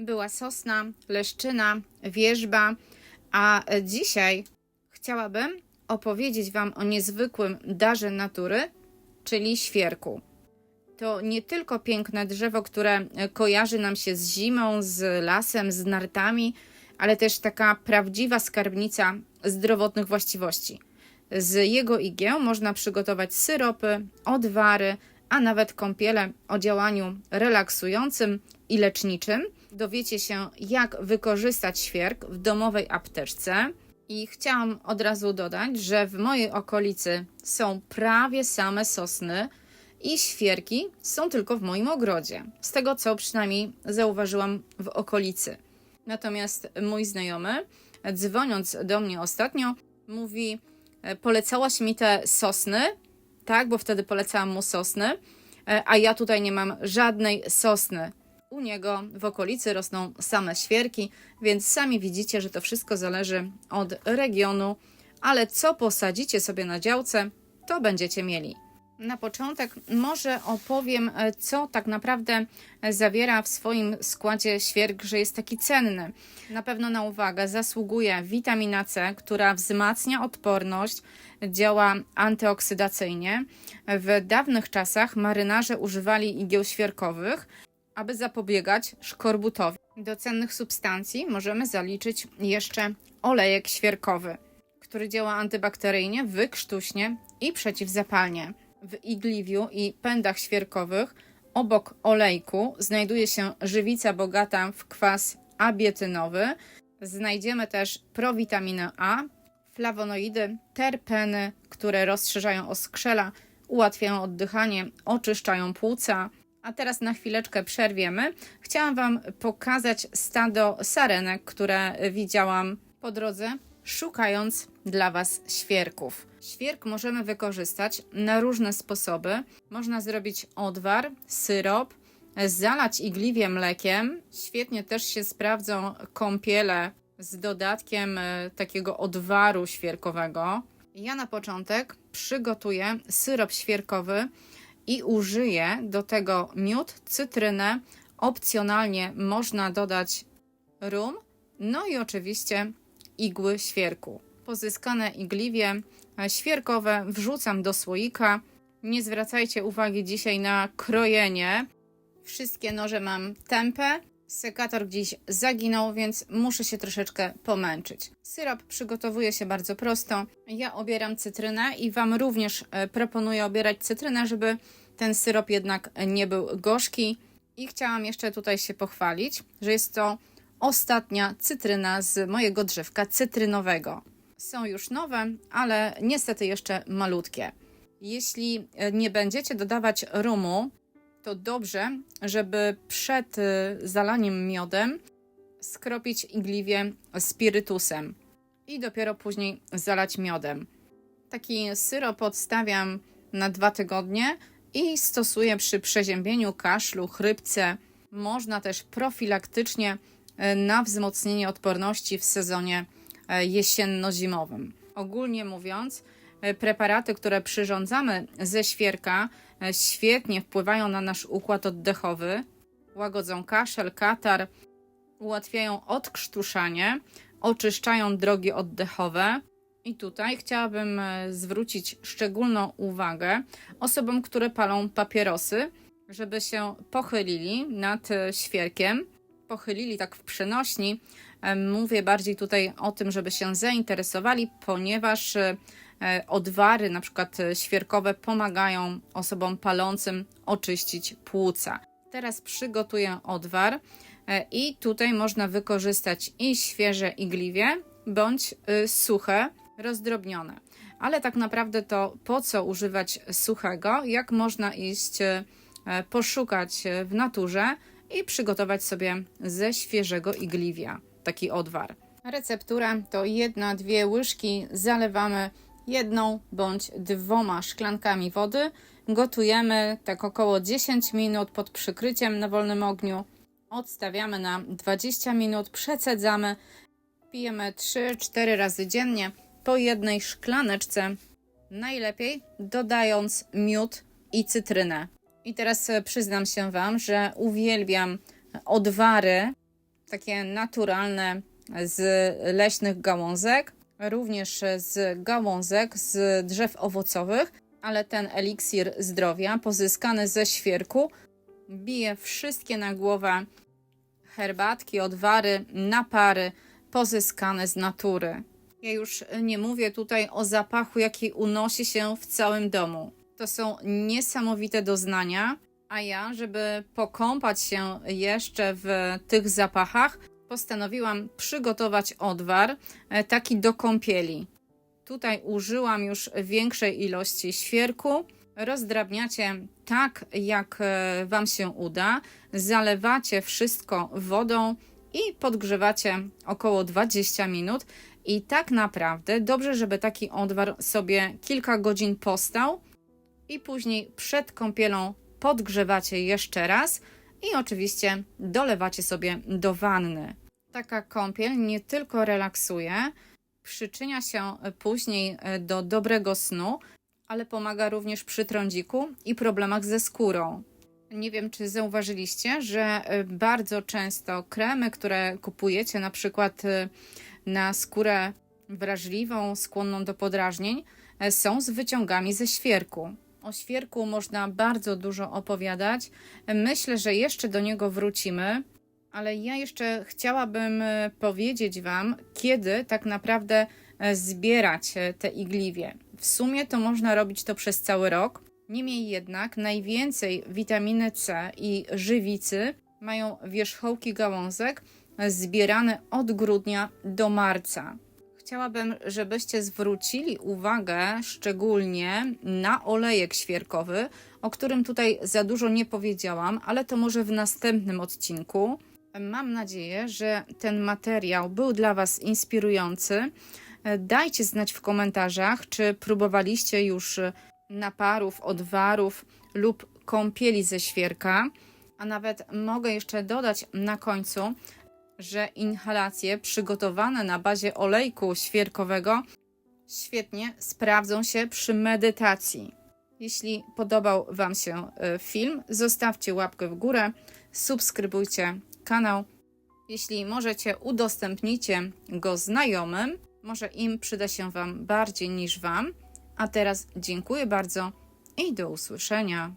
była sosna, leszczyna, wierzba, a dzisiaj chciałabym opowiedzieć Wam o niezwykłym darze natury, czyli świerku. To nie tylko piękne drzewo, które kojarzy nam się z zimą, z lasem, z nartami, ale też taka prawdziwa skarbnica zdrowotnych właściwości. Z jego igieł można przygotować syropy, odwary, a nawet kąpiele o działaniu relaksującym i leczniczym. Dowiecie się, jak wykorzystać świerk w domowej apteczce. I chciałam od razu dodać, że w mojej okolicy są prawie same sosny i świerki są tylko w moim ogrodzie. Z tego, co przynajmniej zauważyłam w okolicy. Natomiast mój znajomy, dzwoniąc do mnie ostatnio, mówi: e, Polecałaś mi te sosny, tak, bo wtedy polecałam mu sosny, e, a ja tutaj nie mam żadnej sosny. U niego w okolicy rosną same świerki, więc sami widzicie, że to wszystko zależy od regionu, ale co posadzicie sobie na działce, to będziecie mieli. Na początek może opowiem, e, co tak naprawdę zawiera w swoim składzie świerk, że jest taki cenny. Na pewno na uwagę zasługuje witamina C, która wzmacnia odporność, działa antyoksydacyjnie. W dawnych czasach marynarze używali igieł świerkowych, aby zapobiegać szkorbutowi. Do cennych substancji możemy zaliczyć jeszcze olejek świerkowy, który działa antybakteryjnie, wykrztuśnie i przeciwzapalnie. W igliwiu i pędach świerkowych obok olejku znajduje się żywica bogata w kwas abietynowy. Znajdziemy też prowitaminę A, flawonoidy, terpeny, które rozszerzają oskrzela, ułatwiają oddychanie, oczyszczają płuca. A teraz na chwileczkę przerwiemy. Chciałam Wam pokazać stado sarenek, które widziałam po drodze, szukając dla Was świerków. Świerk możemy wykorzystać na różne sposoby. Można zrobić odwar, syrop, zalać igliwie mlekiem. Świetnie też się sprawdzą kąpiele z dodatkiem e, takiego odwaru świerkowego. Ja na początek przygotuję syrop świerkowy i użyję do tego miód, cytrynę. Opcjonalnie można dodać rum, no i oczywiście igły świerku. Pozyskane igliwie e, świerkowe wrzucam do słoika. Nie zwracajcie uwagi dzisiaj na krojenie. Wszystkie noże mam tępe. Sekator gdzieś zaginął, więc muszę się troszeczkę pomęczyć. Syrop przygotowuje się bardzo prosto. Ja obieram cytrynę i Wam również e, proponuję obierać cytrynę, żeby ten syrop jednak nie był gorzki. I chciałam jeszcze tutaj się pochwalić, że jest to ostatnia cytryna z mojego drzewka cytrynowego. Są już nowe, ale niestety jeszcze malutkie. Jeśli e, nie będziecie dodawać rumu, to dobrze, żeby przed y, zalaniem miodem skropić igliwie spirytusem i dopiero później zalać miodem. Taki syrop odstawiam na dwa tygodnie i stosuję przy przeziębieniu, kaszlu, chrypce. Można też profilaktycznie y, na wzmocnienie odporności w sezonie y, jesienno-zimowym. Ogólnie mówiąc, preparaty, które przyrządzamy ze świerka, E, świetnie wpływają na nasz układ oddechowy, łagodzą kaszel, katar, ułatwiają odkrztuszanie, oczyszczają drogi oddechowe. I tutaj chciałabym e, zwrócić szczególną uwagę osobom, które palą papierosy, żeby się pochylili nad e, świerkiem, pochylili tak w przenośni. Mówię bardziej tutaj o tym, żeby się zainteresowali, ponieważ E, odwary, na przykład e, świerkowe, pomagają osobom palącym oczyścić płuca. Teraz przygotuję odwar e, i tutaj można wykorzystać i świeże igliwie bądź suche, rozdrobnione. Ale tak naprawdę to po co używać suchego, jak można iść poszukać w naturze i przygotować sobie ze świeżego igliwia taki odwar. Receptura to jedna, dwie łyżki zalewamy jedną bądź dwoma szklankami wody. Gotujemy tak około 10 minut pod przykryciem na wolnym ogniu. Odstawiamy na 20 minut, przecedzamy. Pijemy 3-4 razy dziennie po jednej szklaneczce. Najlepiej dodając miód i cytrynę. I teraz przyznam się Wam, że uwielbiam odwary takie naturalne z leśnych gałązek, również z gałązek z drzew owocowych, ale ten eliksir zdrowia pozyskany ze świerku bije wszystkie na głowę herbatki, odwary, napary pozyskane z natury. Ja już nie mówię tutaj o zapachu, jaki unosi się w całym domu. To są niesamowite doznania, a ja, żeby pokąpać się jeszcze w tych zapachach, postanowiłam przygotować odwar e, taki do kąpieli. Tutaj użyłam już większej ilości świerku. Rozdrabniacie tak, jak e, Wam się uda. Zalewacie wszystko wodą i podgrzewacie około 20 minut. I tak naprawdę dobrze, żeby taki odwar sobie kilka godzin postał i później przed kąpielą podgrzewacie jeszcze raz i oczywiście dolewacie sobie do wanny. Taka kąpiel nie tylko relaksuje, przyczynia się później e, do dobrego snu, ale pomaga również przy trądziku i problemach ze skórą. Nie wiem, czy zauważyliście, że e, bardzo często kremy, które kupujecie, na przykład e, na skórę wrażliwą, skłonną do podrażnień, są z wyciągami ze świerku. O świerku można bardzo dużo opowiadać. Myślę, że jeszcze do niego wrócimy, ale ja jeszcze chciałabym e, powiedzieć Wam, kiedy tak naprawdę e, zbierać e, te igliwie. W sumie to można robić to przez cały rok. Niemniej jednak najwięcej witaminy C i żywicy mają wierzchołki gałązek zbierane od grudnia do marca. Chciałabym, żebyście zwrócili uwagę szczególnie na olejek świerkowy, o którym tutaj za dużo nie powiedziałam, ale to może w następnym odcinku. Mam nadzieję, że ten materiał był dla Was inspirujący. Dajcie znać w komentarzach, czy próbowaliście już naparów, odwarów lub kąpieli ze świerka. A nawet mogę jeszcze dodać na końcu, że inhalacje przygotowane na bazie olejku świerkowego świetnie sprawdzą się przy medytacji. Jeśli podobał Wam się y, film, zostawcie łapkę w górę, subskrybujcie kanał. Jeśli możecie, udostępnijcie go znajomym. Może im przyda się Wam bardziej niż Wam. A teraz dziękuję bardzo i do usłyszenia.